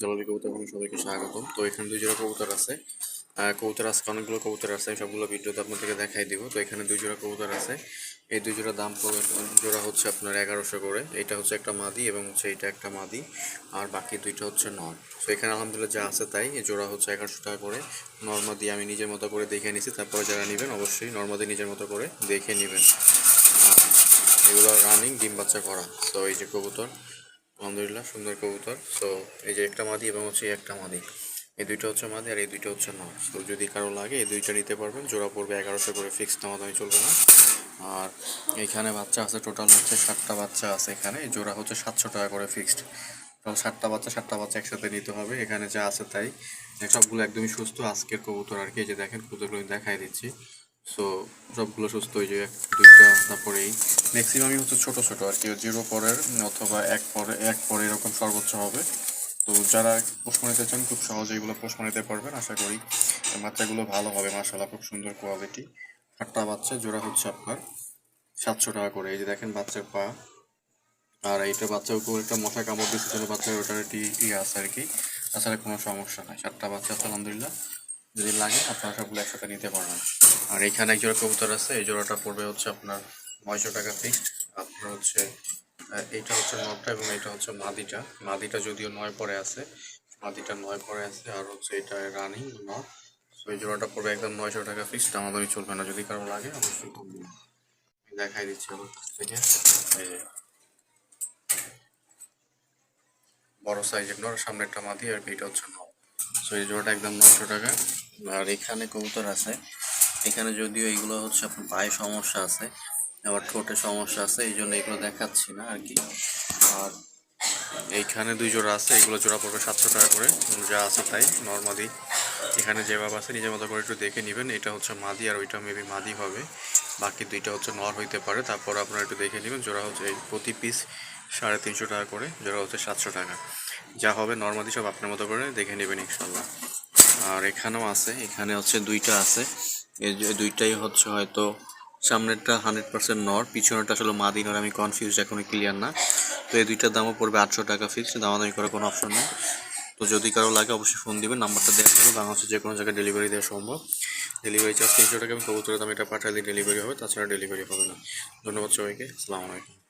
জলালি কবুতর এবং সবাইকে স্বাগত। তো এখানে দুই জোড়া কবুতর আছে। কবুতর আজকে অনেকগুলো কবুতর আছে, আমি সবগুলো ভিডিওতে আপনাদেরকে দেখাই দিব। তো এখানে দুই জোড়া কবুতর আছে। এই দুই জোড়া দাম জোড়া হচ্ছে আপনার এগারোশো করে। এটা হচ্ছে একটা মাদি এবং হচ্ছে এটা একটা মাদি, আর বাকি দুইটা হচ্ছে নর তো এখানে আলহামদুলিল্লাহ যা আছে তাই জোড়া হচ্ছে এগারোশো টাকা করে। নর্মাদি আমি নিজের মতো করে দেখে নিছি, তারপরে যারা নেবেন অবশ্যই নর্মাদি নিজের মতো করে দেখে নেবেন। এগুলো রানিং ডিম বাচ্চা করা। তো এই যে কবুতর আলহামদুলিল্লাহ, সুন্দর কবুতর। তো এই যে একটা মাদি এবং হচ্ছে একটা মাদি। এই দুইটা হচ্ছে মাদি আর এই দুইটা হচ্ছে নর। তো যদি কারও লাগে, এই দুইটা নিতে পারবেন। জোড়া পড়বে এগারোশো করে ফিক্সড দামাদামি চলবে না। আর এখানে বাচ্চা আছে টোটাল হচ্ছে সাতটা বাচ্চা আছে এখানে। জোড়া হচ্ছে সাতশো টাকা করে ফিক্সড টোটাল ষাটটা বাচ্চা, সাতটা বাচ্চা একসাথে নিতে হবে। এখানে যা আছে তাই। সবগুলো একদমই সুস্থ আজকের কবুতর আর কি। এই যে দেখেন, কবুতরগুলো দেখাই দিচ্ছি। সো সবগুলো সুস্থ ওই যে এক, দুইটা তারপরে ম্যাক্সিমামই হচ্ছে ছোট ছোট আর কি জিরো পরের অথবা এক পরে এক পরে এরকম সর্বোচ্চ হবে। তো যারা পোষণ নিতে চান, খুব সহজে এগুলো পোষণ নিতে পারবেন, আশা করি। বাচ্চাগুলো ভালো হবে মাসাল্লাহ খুব সুন্দর কোয়ালিটি আটটা বাচ্চা, জোড়া হচ্ছে আপনার সাতশো টাকা করে। এই যে দেখেন বাচ্চার পা। আর এইটা বাচ্চার উপর একটা মশা কামড় দিচ্ছে বাচ্চার ওটার একটি ইয়ে আছে আর কি। তাছাড়া কোনো সমস্যা নাই, সাতটা বাচ্চা আলহামদুলিল্লাহ। যদি লাগে, আপনারা সবগুলো একসাথে নিতে পারবেন। আর এখানে এক জোড়া কবুতর আছে, এই জোড়াটা পড়বে হচ্ছে আপনার নয়শো টাকা ফিক্সড আপনার হচ্ছে এইটা হচ্ছে নটটা এবং এটা হচ্ছে মাদিটা। মাদিটা যদিও নয় পরে আছে, মাদিটা নয় পরে আছে, আর হচ্ছে এটা রানিং নট। তো এই জোড়াটা পড়বে একদম নয়শো টাকা ফিক্সড আমাদেরই চলবে না। যদি কারও লাগে, অবশ্যই দেখাই দিচ্ছি আমার কাছ থেকে। এই যে, বড় সাইজের নর সামনে একটা মাদি, আর এইটা হচ্ছে নর সো এই জোড়াটা একদম নশো টাকা। আর এখানে কবুতর আছে। এখানে যদিও এগুলো হচ্ছে আপনার পায়ে সমস্যা আছে, আবার ঠোঁটে সমস্যা আছে এই জন্য এগুলো দেখাচ্ছি না আর কি। আর এইখানে দুই জোড়া আছে, এগুলো জোড়া পড়বে সাতশো টাকা করে, যা আছে তাই নর্মালি এখানে যেভাবে আছে, নিজের মতো করে একটু দেখে নেবেন, এটা হচ্ছে মাদি আর ওইটা মেবি মাদি হবে। বাকি দুইটা হচ্ছে নর হইতে পারে, তারপর আপনারা একটু দেখে নেবেন, জোড়া হচ্ছে প্রতি পিস সাড়ে তিনশো টাকা করে, জোড়া হচ্ছে সাতশো টাকা। যা হবে নর্মালি সব আপনার মতো করে দেখে নেবেন, ইনশাল্লাহ। আর এখানেও আছে, এখানে হচ্ছে দুইটা আছে। এই যে দুইটাই হচ্ছে হয়তো সামনেরটা হান্ড্রেড পার্সেন্ট নর, পিছনেরটা আসলে মাদি নর, আমি কনফিউজ এখনও ক্লিয়ার না। তো এই দুইটার দামও পড়বে আটশো টাকা ফিক্সড দামাদামি করার কোনো অপশন নেই। তো যদি কারও লাগে অবশ্যই ফোন দিবেন, নাম্বারটা দেওয়া থাকবে, বাংলাদেশের যে কোনো জায়গায় ডেলিভারি দেওয়া সম্ভব। ডেলিভারি চার্জ তিনশো টাকা এবং কবুতরের দাম এটা পাঠালে ডেলিভারি হবে, তাছাড়া ডেলিভারি হবে না। ধন্যবাদ সবাইকে, আসসালামু আলাইকুম।